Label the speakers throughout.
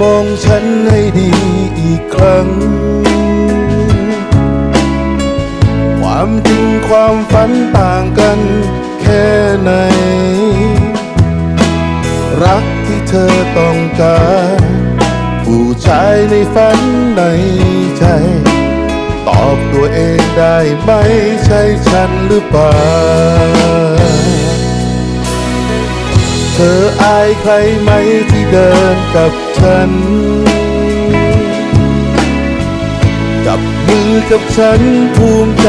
Speaker 1: มองฉันให้ดีอีกครั้ง ความจริงความฝันต่างกันแค่ไหน รักที่เธอต้องการ ผู้ชายในฝันในใจ ตอบตัวเองได้ไหมใช่ฉันหรือเปล่า ธออายใครไหมที่เดินกับฉัน จับมือกับฉันภูมิใจ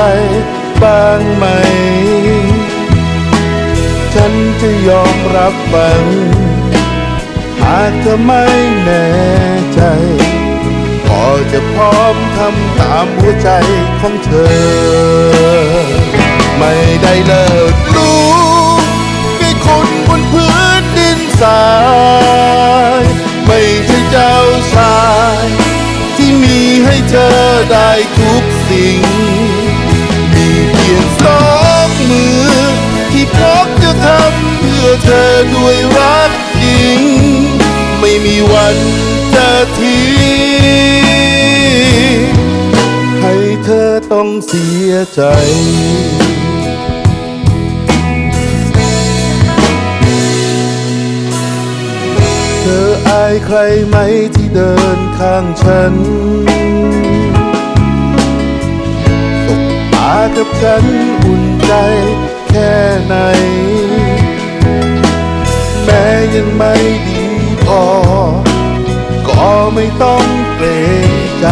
Speaker 1: บ้างไหม ฉันจะยอมรับฟัง หากเธอไม่แน่ใจก็จะพร้อมทำตามหัวใจของเธอ ไม่ได้เลิก ทิ้งให้เธอต้องเสียใจเธออายใครไหมที่เดินข้างฉันสบตากับฉันอุ่นใจแค่ไหน แม้ยังไม่ดีพอ ไม่ต้องเกรงใจ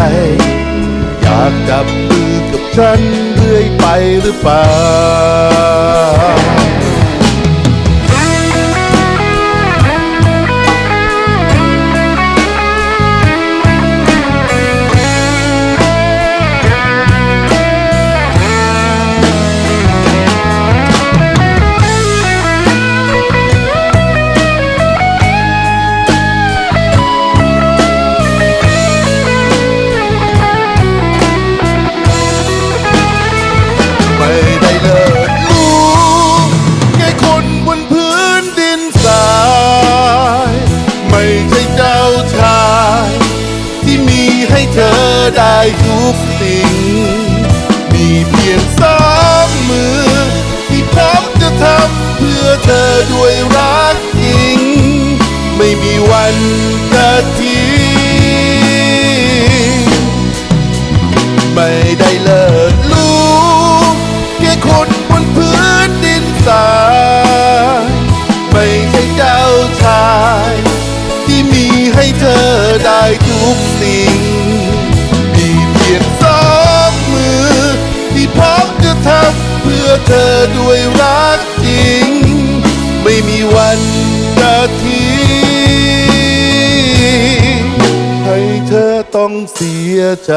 Speaker 1: อยากจับมือกับฉันเรื่อยไปหรือเปล่า เธอได้ทุกสิ่ง มีเพียงสองมือ ที่พร้อมจะทำเพื่อเธอด้วยรักจริง ไม่มีวันจะทิ้ วันจะทิ้งให้เธอต้องเสียใจ